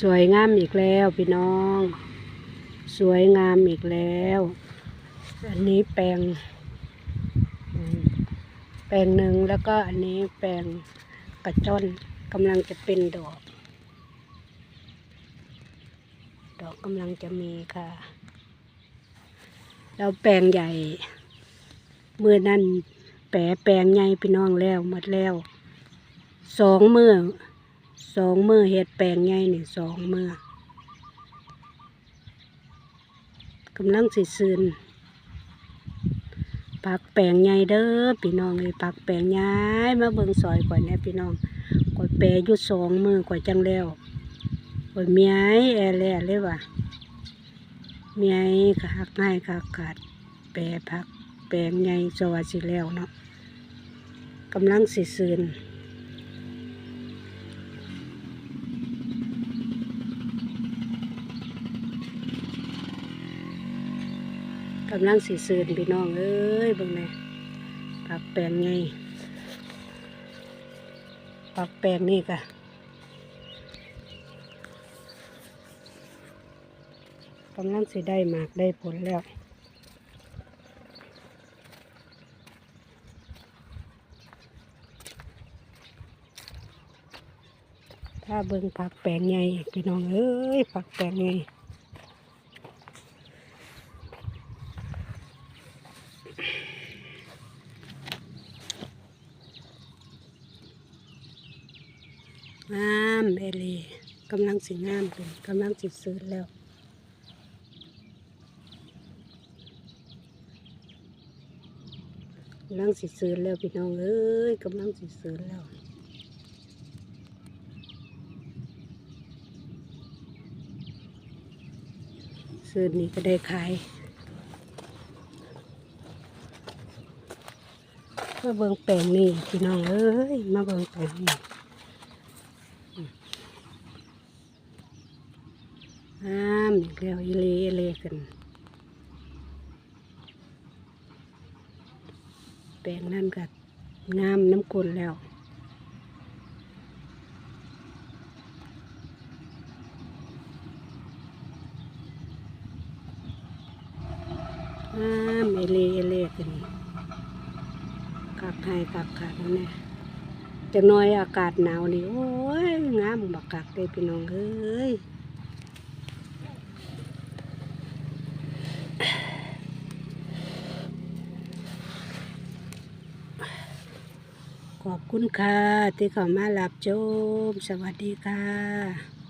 สวยงามอีกแล้วพี่น้อง สวยงามอีกแล้ว อันนี้แปลง แปลงหนึ่งแล้วก็อันนี้แปลงกระจอนกำลังจะเป็นดอก ดอกกำลังจะมีค่ะ แล้วแปลงใหญ่ เมื่อนั่นแปะแปลงใหญ่พี่น้องแล้วหมดแล้วสองมือ สองมือเฮ็ดแปลงใหญ่นี่สองมือกำลังสิซืนปักแปลงใหญ่เด้อพี่น้องเลยปักแปลงใหญ่มาเบิ่งซอยก่อนเนี่ยพี่น้องก่อยแปรอยู่สองมือก่อยจังแล้วก่อยเมียแอร์แลเลยว่ะเมียหักง่ายขาขาดแปรพักแปลงใหญ่สวัสสิแล้วเนาะกำลังสิซืน กำลังสีซื่นพี่น้องเอ้ยเบิ่งแหน่ปักแปลงไงปักแปลงนี่กะกำลังสิได้หมากได้ผลแล้วถ้าเบิ่งผักแปลงไงพี่น้องเอ้ยผักแปลงไง งามเอลีกำลังสิงามเป็นกำลังสิซื้อแล้วกำลังสิซื้อแล้วพี่น้องเอ้ยกำลังสิซื้อแล้วซื้อนี่ก็ได้ขายมาเบิ่งแปลงนี่พี่น้องเอ้ยมาเบิ่งแปลงนี่ งามอีกแล้วอีเลอีเลกันแปลงนั่นก็งามน้ำกุลแล้วงามเอเลเอเลกันกักให้กักขาดนั่นแน่จะน้อยอากาศหนาวนี่โอ้ยงามบักกักเลยพี่น้องเอ้ย ขอบคุณค่ะ ที่เข้ามารับชม สวัสดีค่ะ